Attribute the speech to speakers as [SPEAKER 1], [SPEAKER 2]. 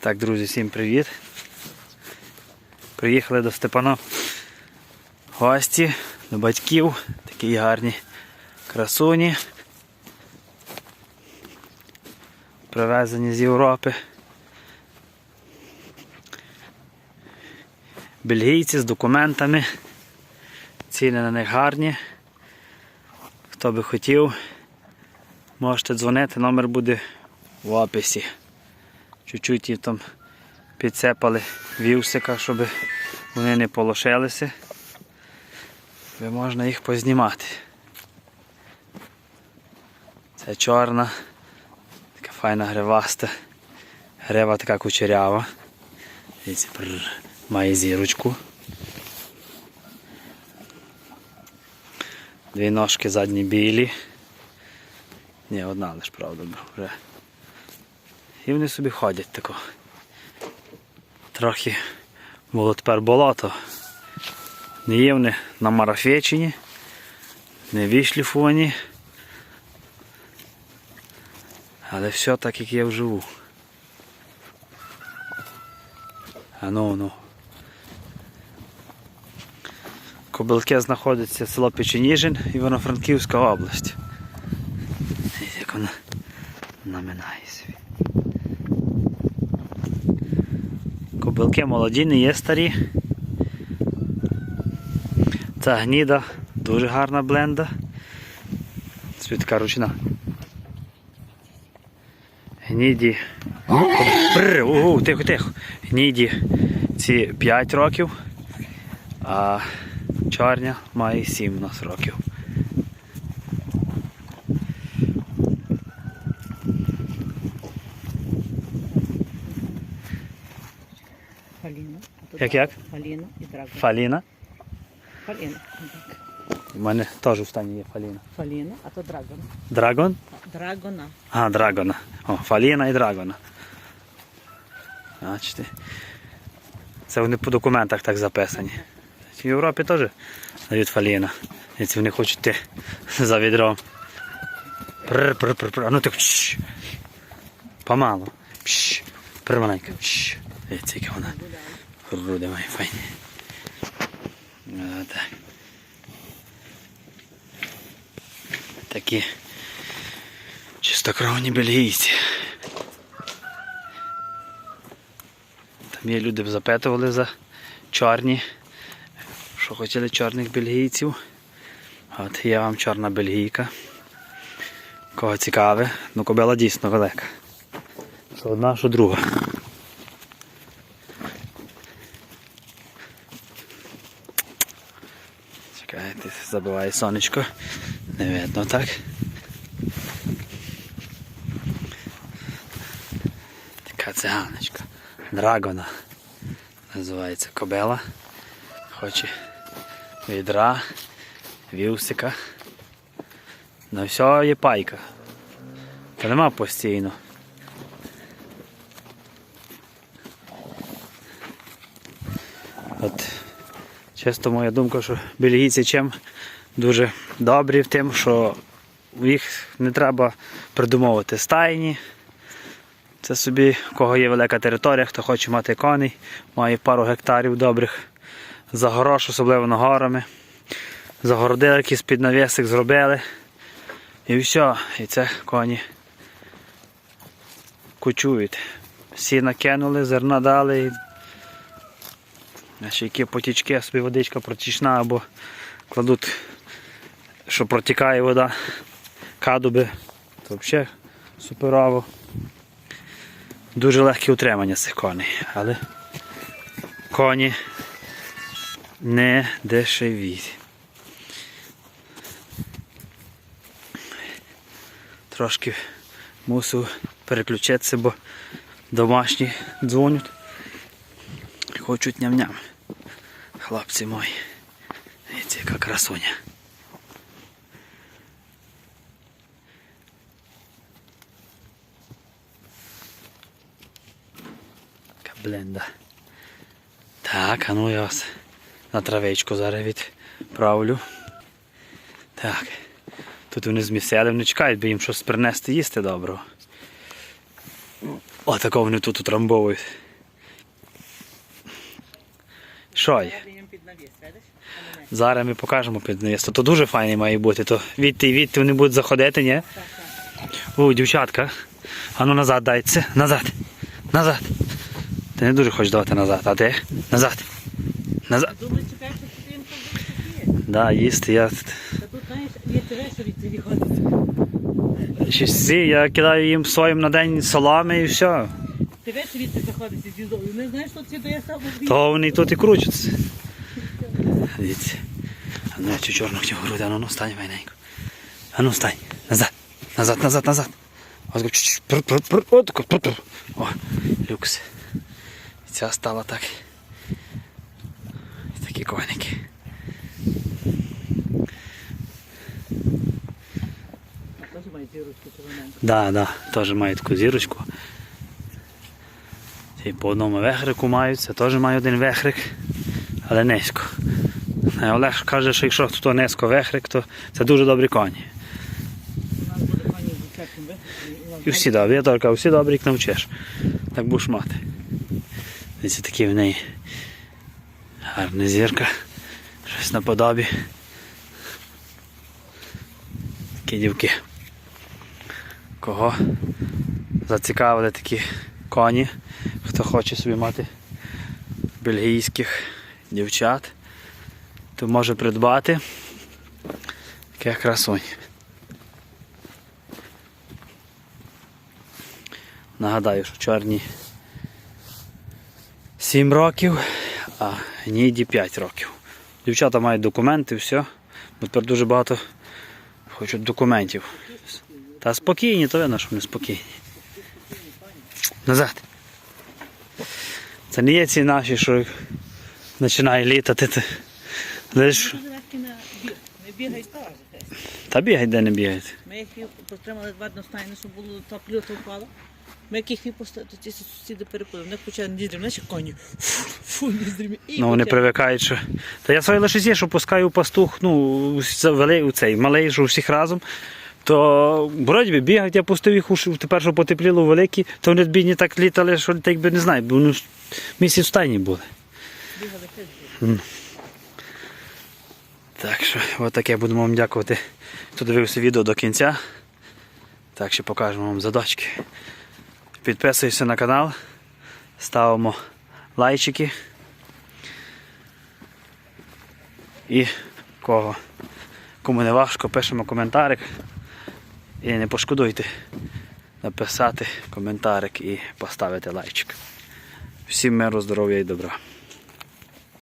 [SPEAKER 1] Так, друзі, всім привіт. Приїхали до Степана гості, до батьків. Такі гарні красуні. Привезені з Європи. Бельгійці з документами. Ціни на них гарні. Хто би хотів, можете дзвонити, номер буде в описі. Чуть-чуть їм там підсипали вівсика, щоб вони не полошилися. Ви можна їх познімати. Це чорна, така файна гриваста. Грива така кучерява. Дивіться, має зірочку. Дві ножки задні білі. Ні, одна лиш, правда, вже. І вони собі ходять тако. Трохи було тепер болото. Не є вони на марафечині, не вишліфовані. Але все так, як я вживу. А ну ну. Кобилки знаходиться село Печеніжин, Івано-Франківська область. Дивіться, як вона наминає собі. Кобилки молоді, не є старі. Ця гніда, дуже гарна бленда. Собі ручна. Гніді. Бррр, угу, тихо, тихо. Гніді ці 5 років, а чорня має 7 у нас років.
[SPEAKER 2] Фаліна.
[SPEAKER 1] Як, як?
[SPEAKER 2] Фаліна і Драгон.
[SPEAKER 1] Фаліна.
[SPEAKER 2] Фаліна.
[SPEAKER 1] У мене теж в стані є Фаліна.
[SPEAKER 2] Фаліна, а то Драгон.
[SPEAKER 1] Драгон?
[SPEAKER 2] Драгона.
[SPEAKER 1] А, Драгона. О, Фаліна і Драгона. Бачите. Це вони по документах так записані. В Європі теж дають Фаліна. Якщо вони хочуть йти за відром. Прр, прр, прр, прр. А ну так. Чш. Помалу. Пш. Прималенько. Пш. Дивіться, яка вона. Груди мої файні. Отак. Такі чистокровні бельгійці. Там є люди запитували за чорні, що хотіли чорних бельгійців. От є вам чорна бельгійка. Кого цікаве, ну кобила дійсно велика. Що одна, що друга. Забиває сонечко. Не видно так. Така циганочка. Драгона. Називається кобела. Хоче відра, вівсика. На все є пайка. Та нема постійно. От чисто моя думка, що бельгійці чим дуже добрі в тим, що їх не треба придумовувати стайні. Це собі, у кого є велика територія, хто хоче мати коней, має пару гектарів добрих за грош, особливо на горами. Загородили якийсь під навісик, зробили. І все. І це коні кучують. Сіна кинули, зерна дали. А ще які потічки, собі водичка протічна або кладуть, що протікає вода, кадуби, то взагалі суперово. Дуже легке утримання цих коней, але коні не дешеві. Трошки мусив переключитися, бо домашні дзвонять. Хочуть ням-ням. Хлопці мої. Дивіться, яка красуня. Бленда. Так, а ну я вас на травичку зараз відправлю. Так. Тут вони з але вони чекають, бо їм щось принести їсти доброго. Отако вони тут утрамбовують. Що є?
[SPEAKER 2] Навіс?
[SPEAKER 1] Зараз ми покажемо під невісту. То дуже файний має бути. То відти і відти вони будуть заходити, ні? О, дівчатка. А ну назад дайте. Назад. Назад. Ти не дуже хочеш давати назад, а ти? Назад. Назад.
[SPEAKER 2] Думаю, чекай, що ти
[SPEAKER 1] Да, їсти. Я
[SPEAKER 2] тут, знаєш, є від ці виходить.
[SPEAKER 1] щось я кидаю їм своїм на день соломи і все.
[SPEAKER 2] Ти весь від ці заходить зі зою. Не знаєш, що ці дає сам
[SPEAKER 1] То вони тут і кручаться. Дивіться. А ну я цю чорну хотів груди, а ну, ну стань вайненько. А ну стань. Назад. Назад, назад, назад. Ось чуть-чуть. О. О, люкс. І ця стала так. Такі коники. Да, да, теж має таку зірочку. Ці по одному вехрику мають, це теж має один вехрик, але низько. Олег каже, що якщо хто низько вехрик, то це дуже добрі коні. І всі добрі, я тільки всі добрі, як навчиш. Так будеш мати. Дивіться, такі в неї гарна зірка. Щось наподобі. Такі дівки. Кого зацікавили такі коні, хто хоче собі мати бельгійських дівчат, то може придбати таких красунь. Нагадаю, що чорні 7 років, а гніді 5 років. Дівчата мають документи, все. Бо тепер дуже багато хочуть документів. Та спокійні, то видно, що вони спокійні. Назад. Це не є ці наші, що починає літати. Ти. Лиш...
[SPEAKER 2] Дуже легкі на біг. Не бігають теж.
[SPEAKER 1] Та бігай, де не бігають.
[SPEAKER 2] Ми їх потримали два одностайно, щоб було так люто впало. Ми як їх поставили, ці сусіди перепили. Вони почали ніздрі, наші коні. Фу, фу, ніздрі. І
[SPEAKER 1] Ну, вони
[SPEAKER 2] почали.
[SPEAKER 1] привикають, що. Та я своє лише є, що пускаю пастух, ну, великий, у цей малий, що всіх разом. То боротьбі бігають, я пустив їх уж тепер, що потепліло великі, то вони бідні так літали, що так не знаю, бо ну, місяць в стайні були.
[SPEAKER 2] Бігали.
[SPEAKER 1] Так що, от таке будемо вам дякувати, хто дивився відео до кінця. Так що покажемо вам задачки. Підписуйся на канал, ставимо лайчики. І кого, кому не важко, пишемо коментарик. І не пошкодуйте написати коментарик і поставити лайчик. Всім миру, здоров'я і добра.